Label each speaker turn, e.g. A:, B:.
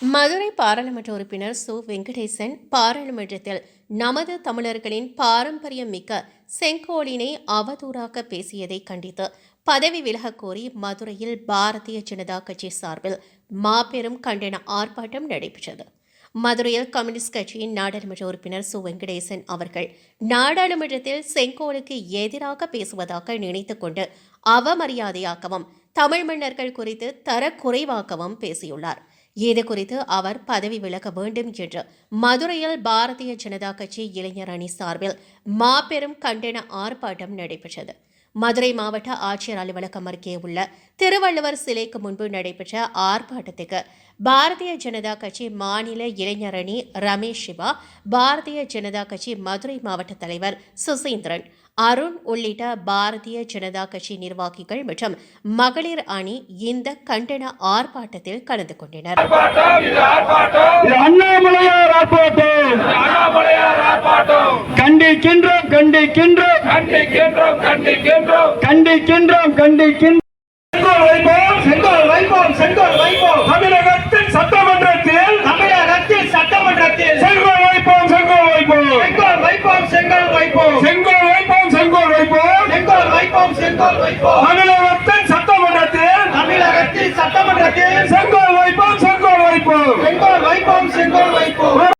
A: மதுரை பாராளுமன்ற உறுப்பினர் சு. வெங்கடேசன் பாராளுமன்றத்தில் நமது தமிழர்களின் பாரம்பரியம் மிக்க செங்கோலினை அவதூறாக பேசியதை கண்டித்து பதவி விலகக் கோரி மதுரையில் பாரதிய ஜனதா கட்சி சார்பில் மாபெரும் கண்டன ஆர்ப்பாட்டம் நடைபெற்றது. மதுரையில் கம்யூனிஸ்ட் கட்சியின் நாடாளுமன்ற உறுப்பினர் சு. வெங்கடேசன் அவர்கள் நாடாளுமன்றத்தில் செங்கோலுக்கு எதிராக பேசுவதாக நினைத்துக்கொண்டு அவமரியாதையாகவும் தமிழ் மன்னர்கள் குறித்து தரக்குறைவாகவும் பேசியுள்ளார். இது குறித்து அவர் பதவி விலக வேண்டும் என்று மதுரையில் பாரதிய ஜனதா கட்சி இளைஞர் அணி சார்பில் மாபெரும் கண்டன ஆர்ப்பாட்டம் நடைபெற்றது. மதுரை மாவட்ட ஆட்சியர் அலுவலகம் அருகே உள்ள திருவள்ளுவர் சிலைக்கு முன்பு நடைபெற்ற ஆர்ப்பாட்டத்துக்கு பாரதிய ஜனதா கட்சி மாநில இளைஞர் அணி ரமேஷ் சிவா பாரதிய ஜனதா கட்சி மதுரை மாவட்ட தலைவர் சுசீந்திரன் அருண் உள்ளிட்ட பாரதிய ஜனதா கட்சி நிர்வாகிகள் மற்றும் மகளிர் அணி இந்த கண்டன ஆர்ப்பாட்டத்தில் கலந்து கொண்டனர்.
B: இது கண்டிக்கின்றோம். கண்டிக்கின்றோம்
C: கண்டிக்கின்றோம். கண்டிக்கின்றோம்
B: கண்டிக்கின்றோம். கண்டிக்கின்றோம்
C: செங்கோல் வைப்போம் செங்கோல் வைப்போம் செங்கோல் வைப்போம். தமிழகத்தின் சட்டமன்றத்தில் தமிழகத்தில் சட்டமன்றத்தில். செங்கோல் வைப்போம் செங்கோல் வைப்போம். செங்கோல் வைப்போம் செங்கோல் வைப்போம். செங்கோல் வைப்போம் செங்கோல் வைப்போம். செங்கோல் வைப்போம் செங்கோல் வைப்போம். தமிழகத்தின் சட்டமன்றத்தில். தமிழகத்தில் சட்டமன்றத்தில். செங்கோல் வைப்போம் செங்கோல் வைப்போம். செங்கோல் வைப்போம் செங்கோல் வைப்போம்.